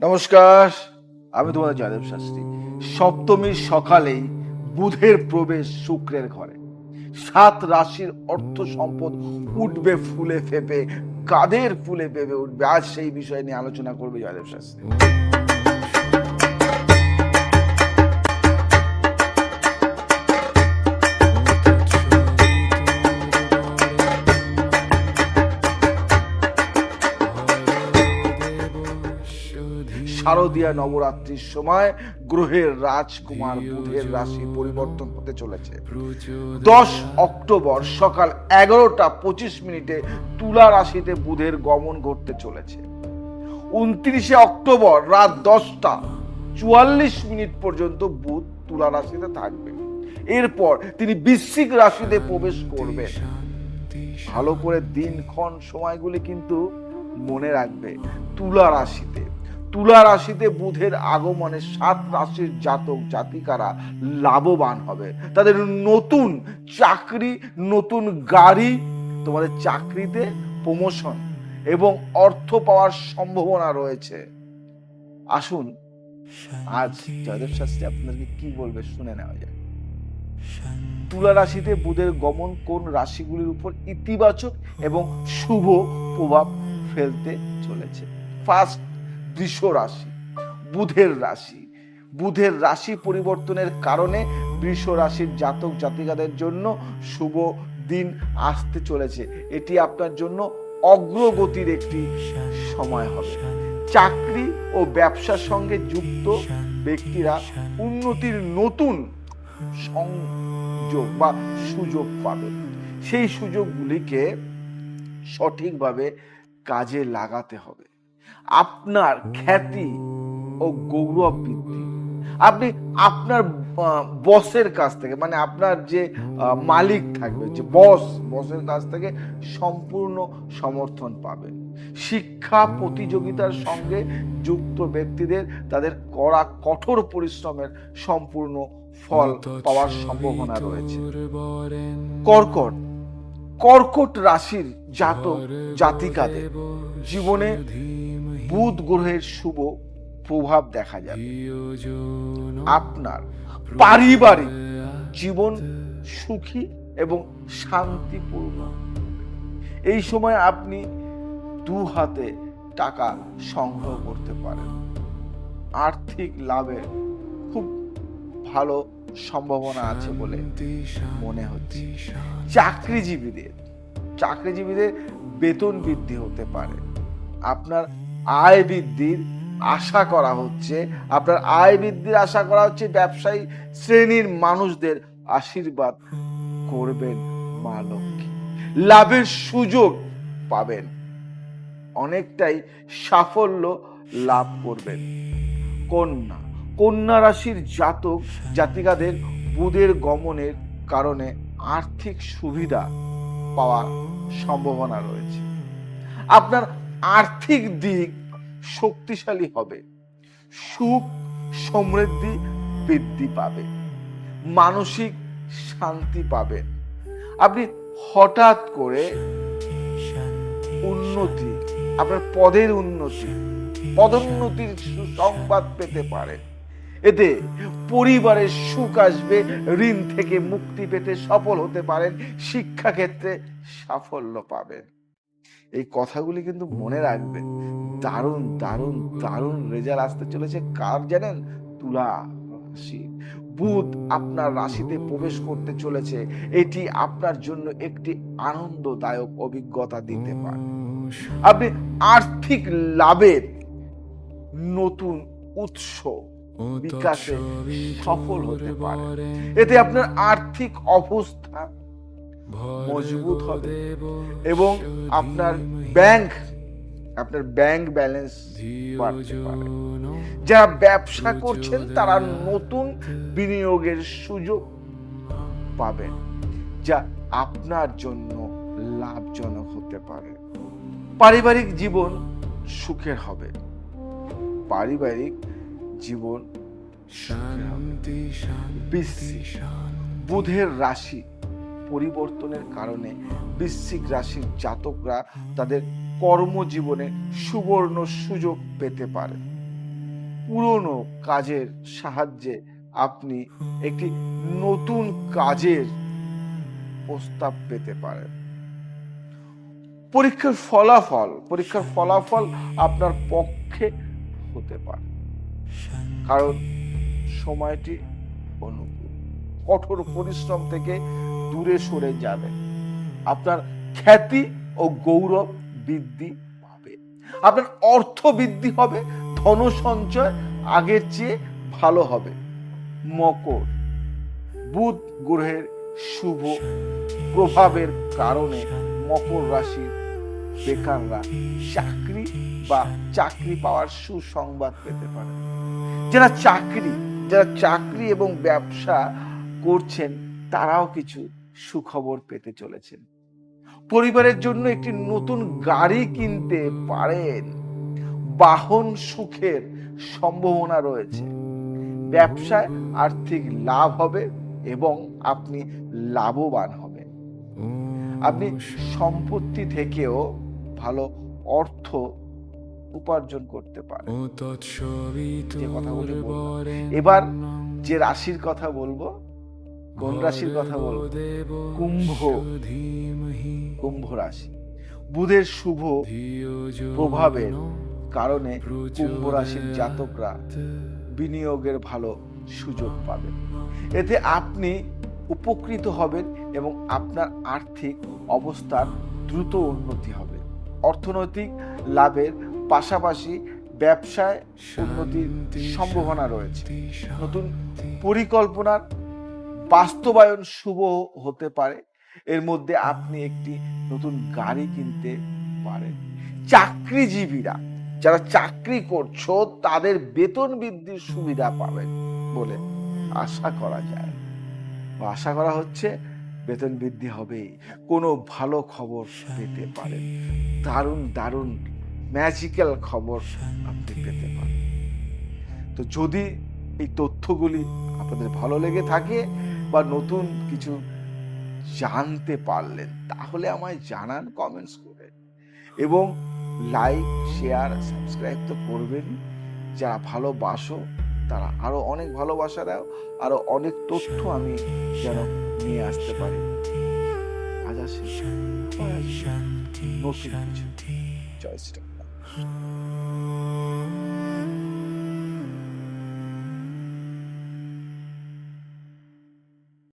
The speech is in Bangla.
নমস্কার, আমি তোমাদের জয়দেব শাস্ত্রী। সপ্তমীর সকালেই বুধের প্রবেশ শুক্রের ঘরে। সাত রাশির অর্থ সম্পদ উঠবে, ফুলে ফেপে, কাদের ফুলে ফেপে উঠবে, আজ সেই বিষয় নিয়ে আলোচনা করবে জয়দেব শাস্ত্রী। শারদীয়া নবরাত্রির সময় গ্রহের রাজকুমার বুধের রাশি পরিবর্তন হতে চলেছে। দশ অক্টোবর সকাল এগারোটা পঁচিশ মিনিটে তুলা রাশিতে বুধের গমন ঘটতে চলেছে। উনত্রিশে অক্টোবর রাত দশটা চুয়াল্লিশ মিনিট পর্যন্ত বুধ তুলা রাশিতে থাকবে। এরপর তিনি বৃশ্চিক রাশিতে প্রবেশ করবেন ভালো করে দিনক্ষণ সময়গুলি কিন্তু মনে রাখবে তুলা রাশিতে। তুলা রাশিতে বুধের আগমনে সাত রাশির জাতক জাতিকারা লাভবান হবে। তাদের নতুন চাকরি, নতুন গাড়ি, তোমাদের চাকরিতে প্রমোশন এবং অর্থ পাওয়ার সম্ভাবনা রয়েছে। আসুন, আজ জয়দেব শাস্ত্রী আপনাদেরকে কি বলবে শুনে নেওয়া যায় তুলা রাশিতে বুধের গমন কোন রাশিগুলির উপর ইতিবাচক এবং শুভ প্রভাব ফেলতে চলেছে? ফার্স্ট বৃষ রাশি বুধের রাশি। বুধের রাশি পরিবর্তনের কারণে বৃষ রাশির জাতক জাতিকাদের জন্য শুভ দিন আসতে চলেছে। এটি আপনার জন্য অগ্রগতির একটি সময় হবে। চাকরি ও ব্যবসার সঙ্গে যুক্ত ব্যক্তিরা উন্নতির নতুন সংযোগ বা সুযোগ পাবে। সেই সুযোগগুলিকে সঠিকভাবে কাজে লাগাতে হবে। আপনার খ্যাতি ও গৌরব বৃদ্ধি। আপনি আপনার বসের কাছ থেকে মানে আপনার যে মালিক থাকবে, যে বস, বসের কাছ থেকে সম্পূর্ণ সমর্থন পাবেন। শিক্ষা প্রতিযোগিতার সঙ্গে যুক্ত ব্যক্তিদের তাদের করা কঠোর পরিশ্রমের সম্পূর্ণ ফল পাওয়ার সম্ভাবনা রয়েছে। কর্কট কর্কট রাশির জাতক, জাতিকাদের জীবনে বুধ গ্রহের শুভ প্রভাব দেখা যাবে। আপনার পারিবারিক জীবন সুখী এবং শান্তিপূর্ণ। এই সময় আপনি দু হাতে টাকা সংগ্রহ করতে পারেন। আর্থিক লাভের খুব ভালো সম্ভাবনা আছে বলে মনে হচ্ছে। চাকরিজীবীদের চাকরিজীবীদের বেতন বৃদ্ধি হতে পারে। আপনার আয় বৃদ্ধির আশা করা হচ্ছে। আপনার আয় বৃদ্ধির আশা করা হচ্ছে ব্যবসায়ী শ্রেণির মানুষদের আশীর্বাদ করবেন মা লক্ষ্মী। লাভের সুযোগ পাবেন। অনেকটাই সাফল্য লাভ করবেন। কন্যা কন্যা রাশির জাতক, জাতিকাদের বুধের গমনের কারণে আর্থিক সুবিধা পাওয়ার সম্ভাবনা রয়েছে। আপনার আর্থিক দিক শক্তিশালী হবে। সুখ সমৃদ্ধি বৃদ্ধি পাবে। মানসিক শান্তি পাবেন আপনি হঠাৎ করে উন্নতি, আপনার পদের উন্নতি, পদোন্নতির সুসংবাদ পেতে পারেন। এতে পরিবারের সুখ আসবে, ঋণ থেকে মুক্তি পেতে সফল হতে পারেন, শিক্ষাক্ষেত্রে সাফল্য পাবেন। এই কথাগুলি কিন্তু মনে রাখবেন দারুণ দারুণ দারুণ রেজাল্ট আসতে চলেছে। কার জানেন তুলা রাশি। বুধ আপনার রাশিতে প্রবেশ করতে চলেছে। এটি আপনার জন্য একটি আনন্দদায়ক অভিজ্ঞতা দিতে পারে। আপনি আর্থিক লাভের নতুন উৎস বিকাশে সফল হতে পারে এতে আপনার আর্থিক অবস্থা মজবুত হবে। এবং আপনার ব্যাংক আপনার ব্যাংক ব্যালেন্স বাড়তে পারে। যারা ব্যবসা করছেন তারা নতুন বিনিয়োগের সুযোগ পাবেন যা আপনার জন্য লাভজনক হতে পারে। পারিবারিক জীবন সুখের হবে। পারিবারিক জীবন বুধের রাশি পরিবর্তনের কারণে বৃশ্চিক রাশির জাতকরা তাদের কর্মজীবনে সুবর্ণ সুযোগ পেতে পারে। পুরনো কাজের সাহায্যে আপনি একটি নতুন কাজের প্রস্তাব পেতে পারেন। পরীক্ষার ফলাফল পরীক্ষার ফলাফল আপনার পক্ষে হতে পারে। কারণ সময়টি অনুকূল। কঠোর পরিশ্রম থেকে দূরে সরে যাবে। আপনার খ্যাতি ও গৌরব বৃদ্ধি পাবে। আপনার অর্থ বৃদ্ধি হবে, ধন সঞ্চয় আগের চেয়ে ভালো হবে। মকর, বুধ গ্রহের শুভ প্রভাবের কারণে মকর রাশির বেকাররা চাকরি বা চাকরি পাওয়ার সুসংবাদ পেতে পারে। যারা চাকরি যারা চাকরি এবং ব্যবসা করছেন, তারাও কিছু সুখবর পেতে চলেছেন। পরিবারের জন্য একটি নতুন গাড়ি কিনতে পারেন। বাহন সুখের সম্ভাবনা রয়েছে। ব্যবসায় আর্থিক লাভ হবে এবং আপনি লাভবান হবেন। আপনি সম্পত্তি থেকেও ভালো অর্থ উপার্জন করতে পারেন। যে বললাম। এবার যে রাশির কথা বলব কোন রাশির কথা বলব? কুম্ভ। কুম্ভ রাশি। বুধের শুভ প্রভাবের কারণে কুম্ভ রাশির জাতকরা বিনিয়োগের ভালো সুযোগ পাবেন এতে আপনি উপকৃত হবেন এবং আপনার আর্থিক অবস্থার দ্রুত উন্নতি হবে। অর্থনৈতিক লাভের পাশাপাশি ব্যবসায় উন্নতির সম্ভাবনা রয়েছে। নতুন পরিকল্পনার বাস্তবায়ন শুভ হতে পারে। এর মধ্যে আপনি একটি নতুন গাড়ি কিনতে পারেন। চাকরিজীবীরা, যারা চাকরি করছ, তাদের বেতন বৃদ্ধির সুবিধা পাবেন বলে আশা করা যায়। আশা করা হচ্ছে বেতন বৃদ্ধি হবেই। কোনো ভালো খবর পেতে পারেন। দারুণ দারুণ ম্যাজিক্যাল খবর আপনি পেতে পারেন। তো যদি এই তথ্যগুলি আপনাদের ভালো লেগে থাকে বা নতুন কিছু জানতে পারলেন, তাহলে আমায় জানান কমেন্টস করে এবং লাইক শেয়ার সাবস্ক্রাইব তো করবেন যারা ভালোবাসো, তারা আরও অনেক ভালোবাসা দাও আরও অনেক তথ্য আমি যেন নিয়ে আসতে পারি আজ আসি। নতুন কিছু জয় শ্রী।